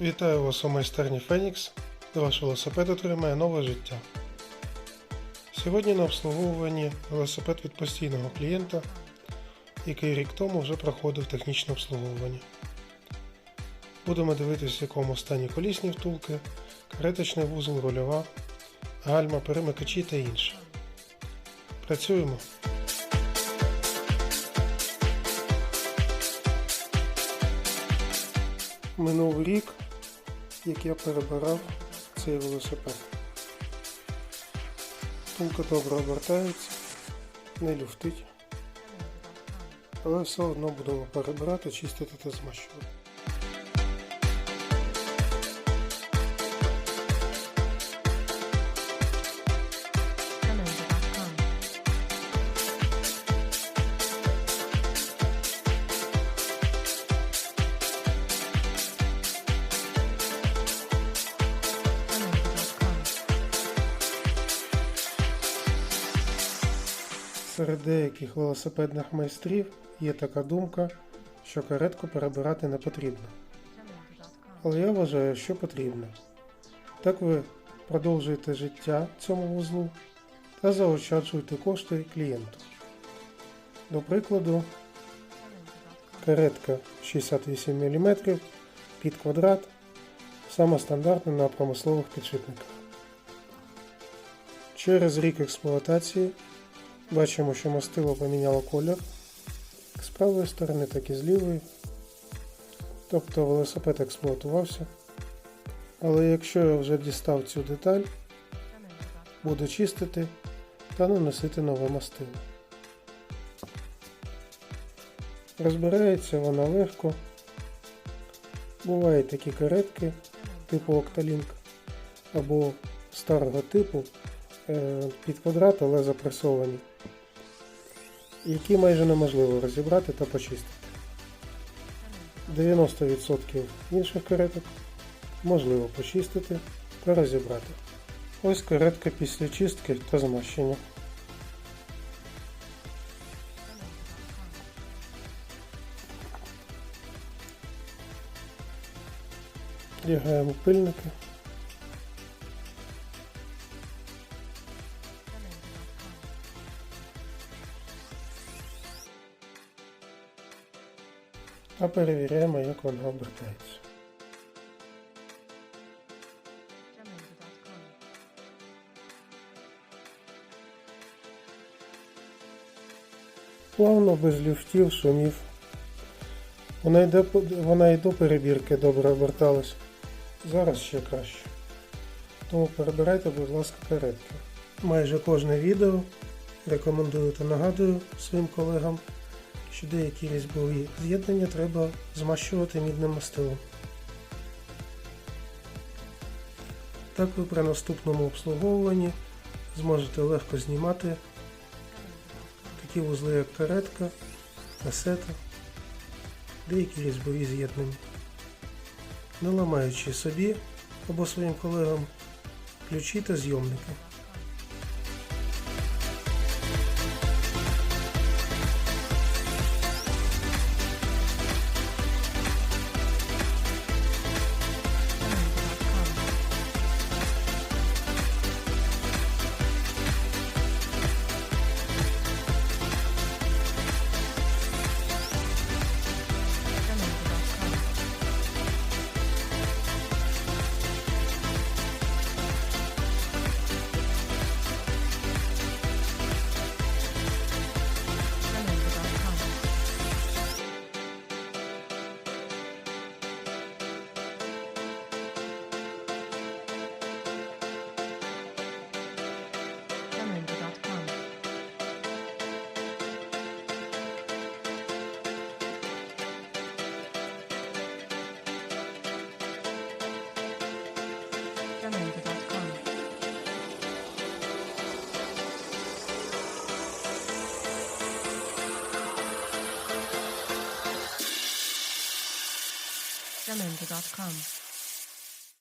Вітаю вас у майстерні Фенікс, ваш велосипед отримає нове життя. Сьогодні на обслуговуванні велосипед від постійного клієнта, який рік тому вже проходив технічне обслуговування. Будемо дивитися, в якому стані колісні втулки, кареточний вузол, рульова, гальма, перемикачі та інше. Працюємо. Минув рік, як я перебирав цей велосипед. Тулка добре обертається, не люфтить. Але все одно будемо перебирати, чистити та змащувати. Серед деяких велосипедних майстрів є така думка, що каретку перебирати не потрібно. Але я вважаю, що потрібно. Так ви продовжуєте життя цьому вузлу та заощаджуєте кошти клієнту. До прикладу, каретка 68 мм під квадрат, саме стандартна на промислових підшипниках. Через рік експлуатації бачимо, що мастило поміняло колір як з правої сторони, так і з лівої. Тобто велосипед експлуатувався. Але якщо я вже дістав цю деталь, буду чистити та наносити нове мастило. Розбирається вона легко. Бувають такі каретки типу Octalink або старого типу під квадрат, але запресовані, які майже неможливо розібрати та почистити. 90% інших кареток можливо почистити та розібрати. Ось каретка після чистки та змащення. Вдягаємо пильники. Та перевіряємо, як вона обертається. Плавно, без люфтів, шумів. Вона, йде, вона і до перебірки добре оберталась. Зараз ще краще. Тому перебирайте, будь ласка, каретки. Майже кожне відео рекомендую та нагадую своїм колегам, що деякі різьбові з'єднання треба змащувати мідним мастилом. Так ви при наступному обслуговуванні зможете легко знімати такі вузли, як каретка, касета, деякі різьбові з'єднання. Не ламаючи собі або своїм колегам ключі та зйомники. jamendo.com.